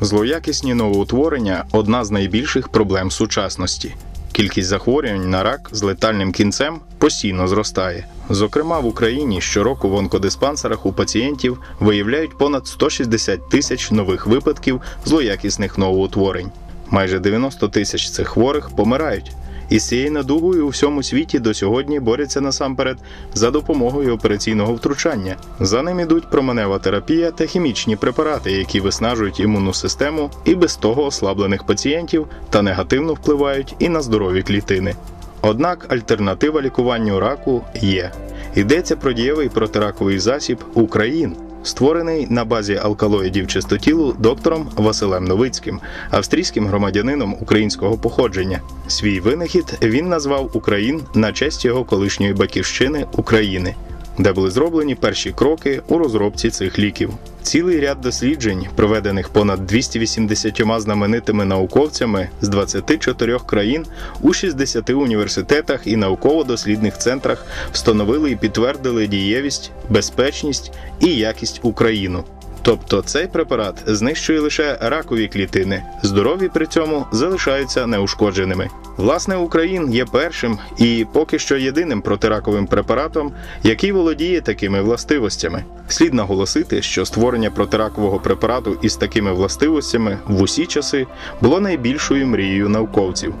Злоякісні новоутворення одна з найбільших проблем сучасності. Кількість захворювань на рак з летальним кінцем постійно зростає. Зокрема, в Україні щороку в онкодиспансерах у пацієнтів виявляють понад 160 тисяч нових випадків злоякісних новоутворень. Майже 90 тисяч цих хворих помирають. І з цією надугою у всьому світі до сьогодні борються насамперед за допомогою операційного втручання. За ним ідуть променева терапія та хімічні препарати, які виснажують імунну систему і без того ослаблених пацієнтів та негативно впливають і на здорові клітини. Однак альтернатива лікуванню раку є. Йдеться про дієвий протираковий засіб Україн, створений на базі алкалоїдів чистотілу доктором Василем Новицьким, австрійським громадянином українського походження. Свій винахід він назвав Україн на честь його колишньої батьківщини України де були зроблені перші кроки у розробці цих ліків. Цілий ряд досліджень, проведених понад 280 знаменитими науковцями з 24 країн у 60 університетах і науково-дослідних центрах, встановили і підтвердили дієвість, безпечність і якість Україну. Тобто цей препарат знищує лише ракові клітини, здорові при цьому залишаються неушкодженими. Власне, Україн є першим і поки що єдиним протираковим препаратом, який володіє такими властивостями. Слід наголосити, що створення протиракового препарату із такими властивостями в усі часи було найбільшою мрією науковців.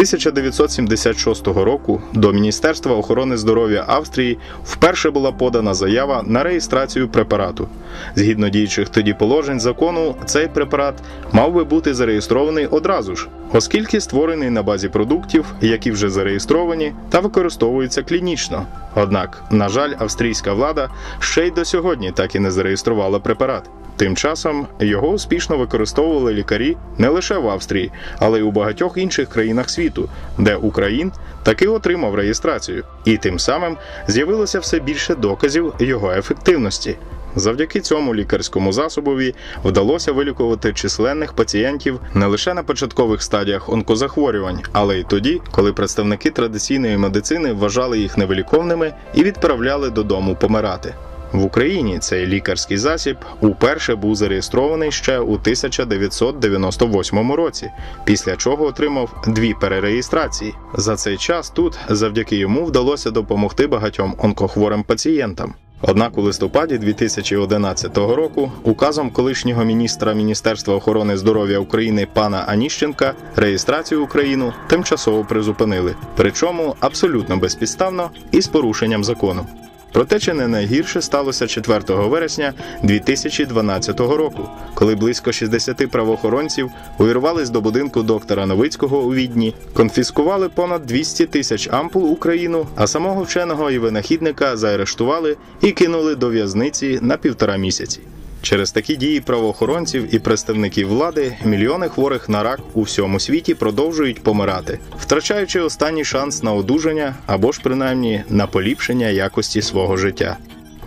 1976 року до Міністерства охорони здоров'я Австрії вперше була подана заява на реєстрацію препарату. Згідно діючих тоді положень закону, цей препарат мав би бути зареєстрований одразу ж, оскільки створений на базі продуктів, які вже зареєстровані та використовуються клінічно. Однак, на жаль, австрійська влада ще й до сьогодні так і не зареєструвала препарат. Тим часом його успішно використовували лікарі не лише в Австрії, але й у багатьох інших країнах світу, де Україн таки отримав реєстрацію, і тим самим з'явилося все більше доказів його ефективності. Завдяки цьому лікарському засобові вдалося вилікувати численних пацієнтів не лише на початкових стадіях онкозахворювань, але й тоді, коли представники традиційної медицини вважали їх невиліковними і відправляли додому помирати. В Україні цей лікарський засіб уперше був зареєстрований ще у 1998 році, після чого отримав дві перереєстрації. За цей час тут, завдяки йому, вдалося допомогти багатьом онкохворим пацієнтам. Однак у листопаді 2011 року указом колишнього міністра Міністерства охорони здоров'я України пана Аніщенка реєстрацію Україну тимчасово призупинили, причому абсолютно безпідставно і з порушенням закону. Проте чи не найгірше сталося 4 вересня 2012 року, коли близько 60 правоохоронців увірвались до будинку доктора Новицького у відні, конфіскували понад 200 тисяч ампул Україну, а самого вченого і винахідника заарештували і кинули до в'язниці на півтора місяці. Через такі дії правоохоронців і представників влади мільйони хворих на рак у всьому світі продовжують помирати, втрачаючи останній шанс на одужання або ж принаймні на поліпшення якості свого життя.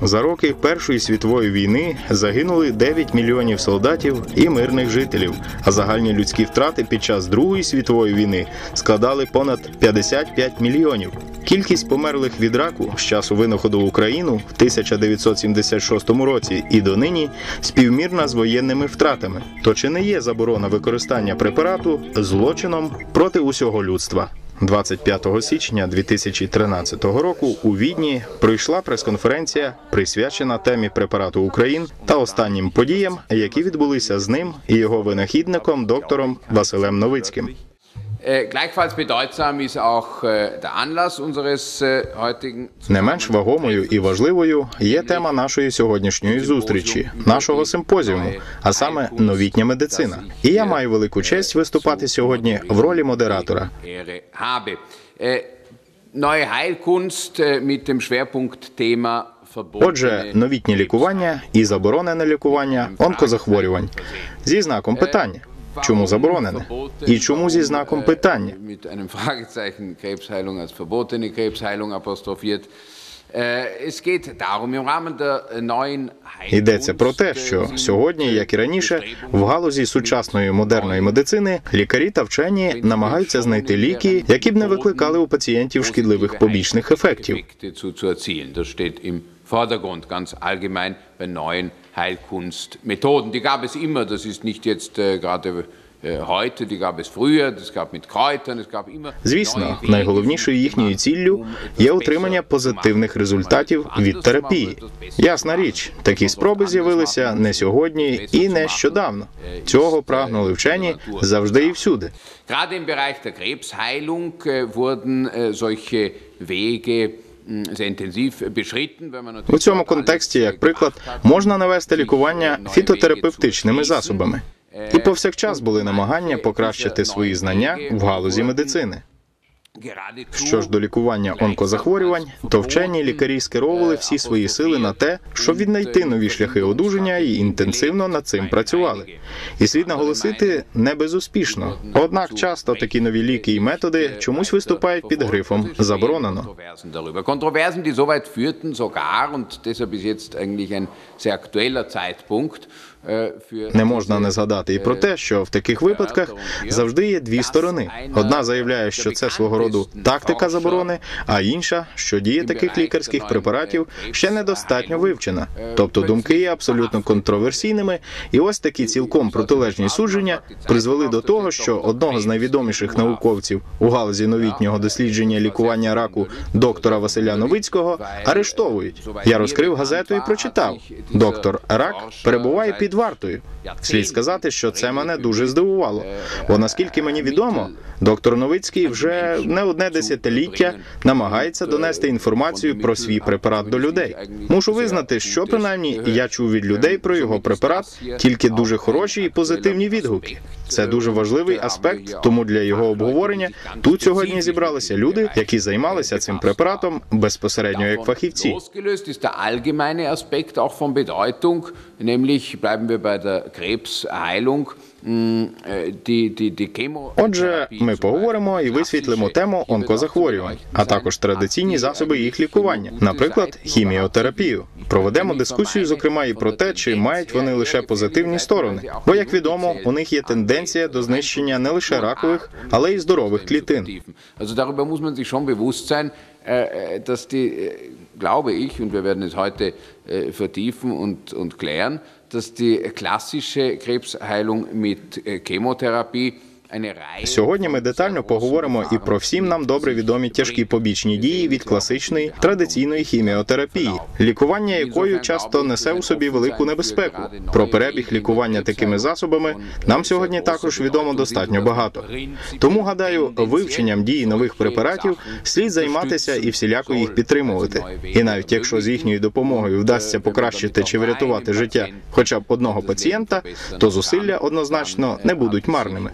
За роки Першої світової війни загинули 9 мільйонів солдатів і мирних жителів, а загальні людські втрати під час Другої світової війни складали понад 55 мільйонів. Кількість померлих від раку з часу винаходу в Україну в 1976 році і донині співмірна з воєнними втратами. То чи не є заборона використання препарату злочином проти усього людства? 25 січня 2013 року у Відні пройшла прес-конференція, присвячена темі препарату Україн та останнім подіям, які відбулися з ним і його винахідником, доктором Василем Новицьким. Äh, gleichfalls bedeutsam ist auch äh, der Anlass unseres äh, heutigen Не менш вагомою і важливою є тема нашої сьогоднішньої зустрічі, нашого симпозіуму, а саме новітня медицина. І я маю велику честь виступати сьогодні в ролі модератора. Neue Heilkunst mit dem Schwerpunktthema Отже, verbotene новітнє лікування і заборонене лікування онкозахворювань зі знаком питання. Чому заборонене? І чому зі знаком питання? Äh, Йдеться про те, що сьогодні, як і раніше, в галузі сучасної модерної медицини лікарі та вчені намагаються знайти ліки, які б не викликали у пацієнтів шкідливих побічних ефектів. Heilkunstmethoden. Die gab es immer, das ist nicht jetzt äh, gerade äh, heute, Звісно, найголовнішою їхньою ціллю є отримання позитивних результатів від терапії. Ясна річ, такі спроби з'явилися не сьогодні і нещодавно. Цього прагнули вчені завжди і всюди. Gerade im Bereich der Krebsheilung äh, wurden äh, solche Wege У цьому контексті, як приклад, можна навести лікування фітотерапевтичними засобами. І повсякчас були намагання покращити свої знання в галузі медицини. Що ж до лікування онкозахворювань, то вчені лікарі скеровували всі свої сили на те, щоб віднайти нові шляхи одужання і інтенсивно над цим працювали. І слід наголосити не безуспішно. Однак часто такі нові ліки і методи чомусь виступають під грифом заборонено. Kontroversen die so weit führten sogar, und deshalb ist jetzt Не можна не згадати і про те, що в таких випадках завжди є дві сторони. Одна заявляє, що це свого роду тактика заборони, а інша, що дія таких лікарських препаратів ще недостатньо вивчена. Тобто думки є абсолютно контроверсійними, і ось такі цілком протилежні судження призвели до того, що одного з найвідоміших науковців у галузі новітнього дослідження лікування раку доктора Василя Новицького арештовують. Я розкрив газету і прочитав: доктор рак перебуває під вартою. Слід сказати, що це мене дуже здивувало. Бо наскільки мені відомо, доктор Новицький вже не одне десятиліття намагається донести інформацію про свій препарат до людей. Мушу визнати, що принаймні я чув від людей про його препарат тільки дуже хороші і позитивні відгуки. Це дуже важливий аспект, тому для його обговорення тут сьогодні зібралися люди, які займалися цим препаратом безпосередньо як фахівці. Wir bei der Krebsheilung. mh, äh, Отже, ми поговоримо і висвітлимо тему онкозахворювань, а також традиційні засоби їх лікування, наприклад, хіміотерапію. Проведемо дискусію, зокрема, і про те, чи мають вони лише позитивні сторони. Бо, як відомо, у них є тенденція до знищення не лише ракових, але й здорових клітин. Sein, äh, dass die, äh, glaube ich, und wir werden es heute äh, vertiefen und, und klären, dass die klassische Krebsheilung mit äh, Chemotherapie Сьогодні ми детально поговоримо і про всім нам добре відомі тяжкі побічні дії від класичної традиційної хіміотерапії, лікування якою часто несе у собі велику небезпеку. Про перебіг лікування такими засобами нам сьогодні також відомо достатньо багато. Тому гадаю, вивченням дії нових препаратів слід займатися і всіляко їх підтримувати. І навіть якщо з їхньою допомогою вдасться покращити чи врятувати життя хоча б одного пацієнта, то зусилля однозначно не будуть марними.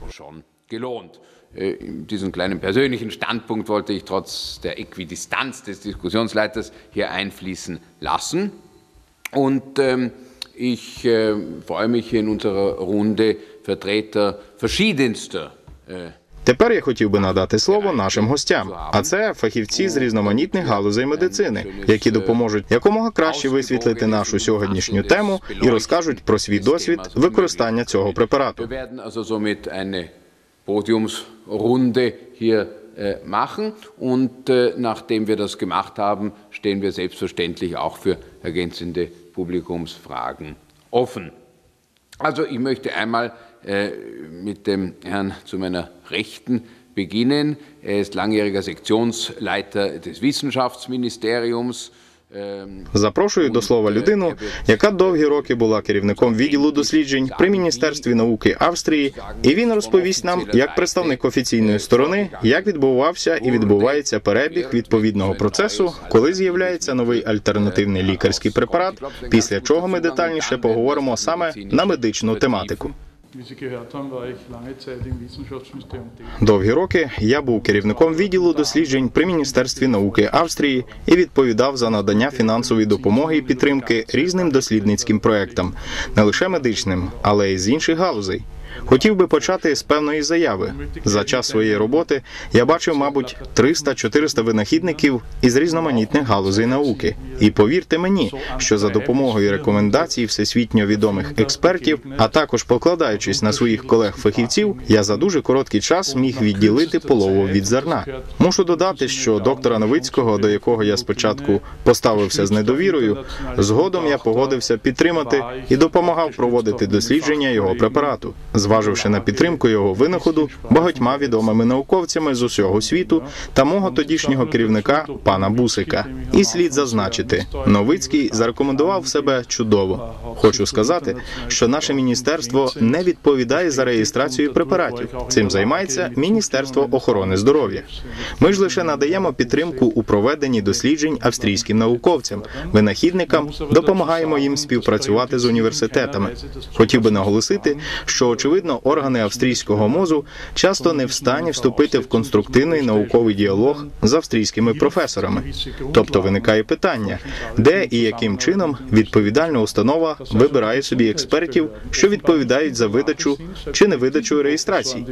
Gelohnt. Äh, Diesen kleinen persönlichen Standpunkt wollte ich trotz der Äquidistanz des Diskussionsleiters hier einfließen lassen. Und ähm, ich äh, freue mich in unserer Runde Vertreter verschiedenster äh, Тепер я хотів би надати слово нашим гостям, а це фахівці з різноманітних галузей медицини, які допоможуть якомога краще висвітлити нашу сьогоднішню тему і розкажуть про свій досвід використання цього препарату. Podiumsrunde hier äh, machen und äh, nachdem wir das gemacht haben, stehen wir selbstverständlich auch für ergänzende Publikumsfragen offen. Also ich möchte einmal äh, mit dem Herrn zu meiner Rechten beginnen. Er ist langjähriger Sektionsleiter des Wissenschaftsministeriums. Запрошую до слова людину, яка довгі роки була керівником відділу досліджень при міністерстві науки Австрії, і він розповість нам, як представник офіційної сторони, як відбувався і відбувається перебіг відповідного процесу, коли з'являється новий альтернативний лікарський препарат. Після чого ми детальніше поговоримо саме на медичну тематику. Tätig. Довгі роки я був керівником відділу досліджень при міністерстві науки Австрії і відповідав за надання фінансової допомоги і підтримки різним дослідницьким проектам, не лише медичним, але й з інших галузей. Хотів би почати з певної заяви. За час своєї роботи я бачив, мабуть, 300-400 винахідників із різноманітних галузей науки. І повірте мені, що за допомогою рекомендацій всесвітньо відомих експертів, а також покладаючись на своїх колег-фахівців, я за дуже короткий час міг відділити полову від зерна. Мушу додати, що доктора Новицького, до якого я спочатку поставився з недовірою, згодом я погодився підтримати і допомагав проводити дослідження його препарату, зваживши на підтримку його винаходу багатьма відомими науковцями з усього світу та мого тодішнього керівника пана Бусика. І слід зазначити, Новицький зарекомендував себе чудово. Хочу сказати, що наше міністерство не відповідає за реєстрацію препаратів. Цим займається Міністерство охорони здоров'я. Ми ж лише надаємо підтримку у проведенні досліджень австрійським науковцям, винахідникам, допомагаємо їм співпрацювати з університетами. Хотів би наголосити, що очевидно органи австрійського мозу часто не в стані вступити в конструктивний науковий діалог з австрійськими професорами. Тобто виникає питання, де і яким чином відповідальна установа вибирає собі експертів, що відповідають за видачу чи невидачу реєстрацій.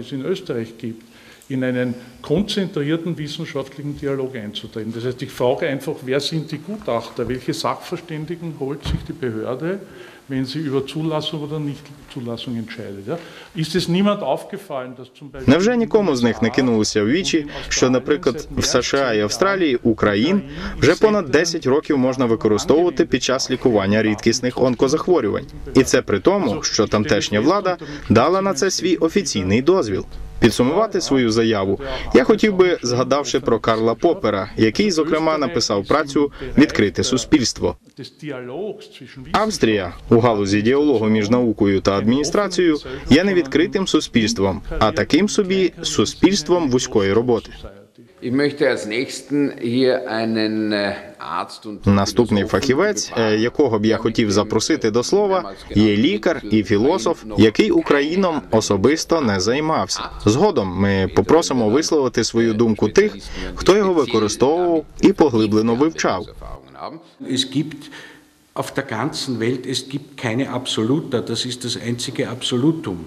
In einen konzentrierten wissenschaftlichen Dialog einzutreten. Das heißt, ich frage einfach, wer sind die Gutachter, welche Sachverständigen holt sich die Behörde, wenn sie über Zulassung oder Nichtzulassung entscheidet. Ja? Ist es niemand aufgefallen, dass zum Beispiel Невже нікому з них не кинулося в вічі, що, наприклад, в США і Австралії Україн вже понад 10 років можна використовувати під час лікування рідкісних онкозахворювань, і це при тому, що тамтешня влада дала на це свій офіційний дозвіл. Підсумувати свою заяву я хотів би, згадавши про Карла Попера, який зокрема написав працю Відкрите суспільство. Австрія у галузі діалогу між наукою та адміністрацією є не відкритим суспільством, а таким собі суспільством вузької роботи. Äh, Наступний фахівець, е, якого б я хотів запросити до слова, є лікар і філософ, який Україном особисто не займався. Згодом ми попросимо висловити свою думку тих, хто його використовував і поглиблено вивчав. Auf der ganzen Welt, es gibt keine Absoluta, das ist das einzige Absolutum.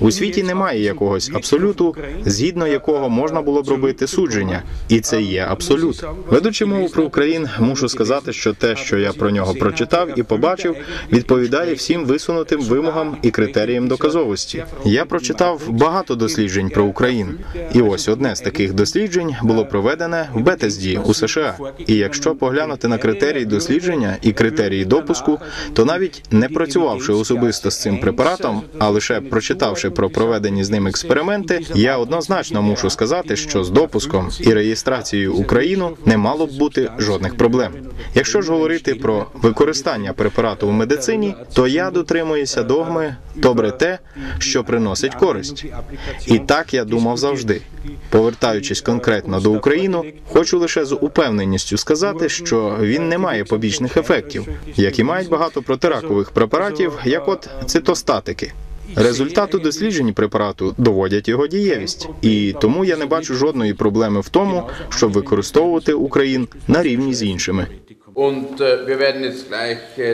У світі немає якогось абсолюту, згідно якого можна було б робити судження, і це є абсолют. Ведучи мову про Україн, мушу сказати, що те, що я про нього прочитав і побачив, відповідає всім висунутим вимогам і критеріям доказовості. Я прочитав багато досліджень про Україну, і ось одне з таких досліджень було проведене в Бетезді у США. І якщо поглянути на критерії дослідження і критерії допуску, то навіть не працювавши особисто з цим препаратом, а лише прочитавши про проведені з ним експерименти, я однозначно мушу сказати, що з допуском і реєстрацією Україну не мало б бути жодних проблем. Якщо ж говорити про використання препарату в медицині, то я дотримуюся догми добре те, що приносить користь. І так я думав завжди. Повертаючись конкретно до України, хочу лише з упевненістю сказати, що він не має побічних ефектів, які мають багато протиракових препаратів, як от цитостатики. Результати досліджень препарату доводять його дієвість, і тому я не бачу жодної проблеми в тому, щоб використовувати Україн на рівні з іншими. Äh, äh,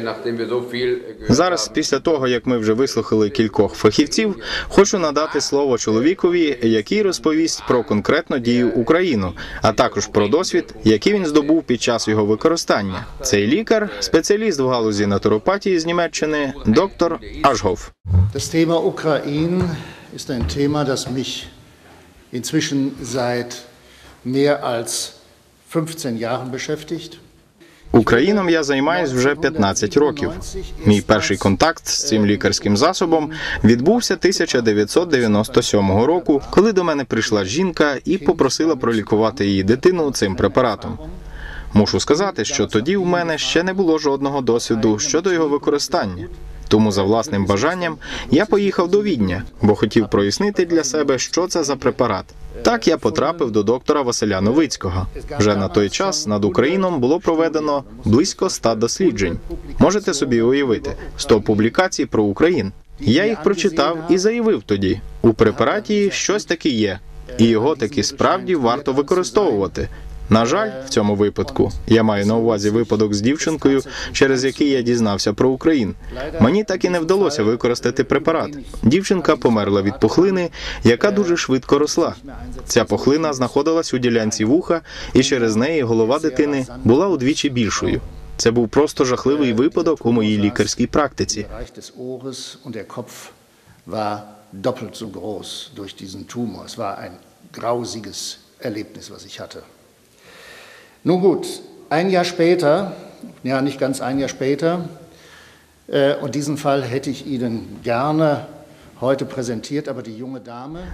äh, Зараз, після того як ми вже вислухали кількох фахівців, хочу надати слово чоловікові, який розповість про конкретну дію Україну, а також про досвід, який він здобув під час його використання. Цей лікар, спеціаліст в галузі натуропатії з Німеччини, доктор Ukraine ist ein Thema, das mich inzwischen seit mehr als 15 Jahren beschäftigt. Україном я займаюсь вже 15 років. Мій перший контакт з цим лікарським засобом відбувся 1997 року, коли до мене прийшла жінка і попросила пролікувати її дитину цим препаратом. Мушу сказати, що тоді у мене ще не було жодного досвіду щодо його використання. Тому за власним бажанням я поїхав до Відня, бо хотів прояснити для себе, що це за препарат. Так я потрапив до доктора Василя Новицького. Вже на той час над Україном було проведено близько ста досліджень. Можете собі уявити 100 публікацій про Україн. Я їх прочитав і заявив тоді: у препараті щось таке є, і його таки справді варто використовувати. На жаль, в цьому випадку я маю на увазі випадок з дівчинкою, через який я дізнався про Україн. Мені так і не вдалося використати препарат. Дівчинка померла від пухлини, яка дуже швидко росла. Ця пухлина знаходилась у ділянці вуха, і через неї голова дитини була удвічі більшою. Це був просто жахливий випадок у моїй лікарській практиці. Doppelt so groß durch diesen Tumor. Es war ein grausiges Erlebnis, was ich hatte. Nun gut, ein Jahr später, ja nicht ganz ein Jahr später, äh, und diesen Fall hätte ich Ihnen gerne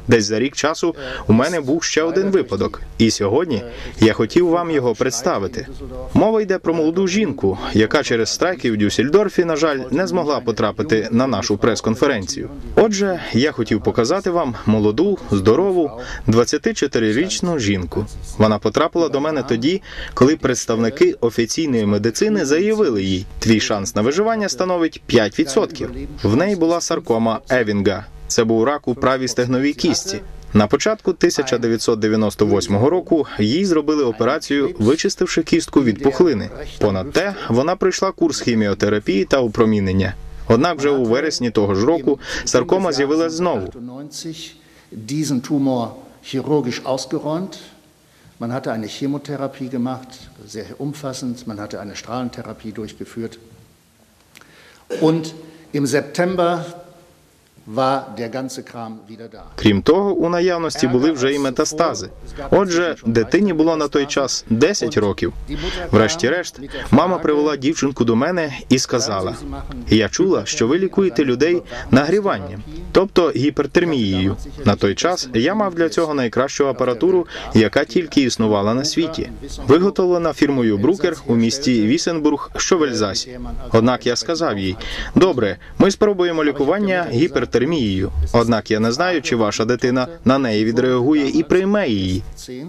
Десь за рік часу у мене був ще один випадок, і сьогодні я хотів вам його представити. Мова йде про молоду жінку, яка через страйки в Дюссельдорфі, на жаль, не змогла потрапити на нашу прес-конференцію. Отже, я хотів показати вам молоду, здорову, 24-річну жінку. Вона потрапила до мене тоді, коли представники офіційної медицини заявили їй, твій шанс на виживання становить 5%. В неї була саркома Евінга. Це був рак у правій стегновій кістці. На початку 1998 року їй зробили операцію, вичистивши кістку від пухлини. Понад те, вона пройшла курс хіміотерапії та опромінення. Однак вже у вересні того ж року саркома з'явилась знову. 98 diesen Tumor chirurgisch ausgeräumt. Man hatte eine Chemotherapie gemacht, sehr umfassend. Man hatte eine Strahlentherapie durchgeführt. Und im September Крім того, у наявності були вже і метастази. Отже, дитині було на той час 10 років. Врешті-решт, мама привела дівчинку до мене і сказала: Я чула, що ви лікуєте людей нагріванням, тобто гіпертермією. На той час я мав для цього найкращу апаратуру, яка тільки існувала на світі, виготовлена фірмою Брукер у місті Вісенбург, що в Ельзасі. Однак я сказав їй: добре, ми спробуємо лікування гіпертермією. Однак я не знаю, чи ваша дитина на неї відреагує і прийме її. 10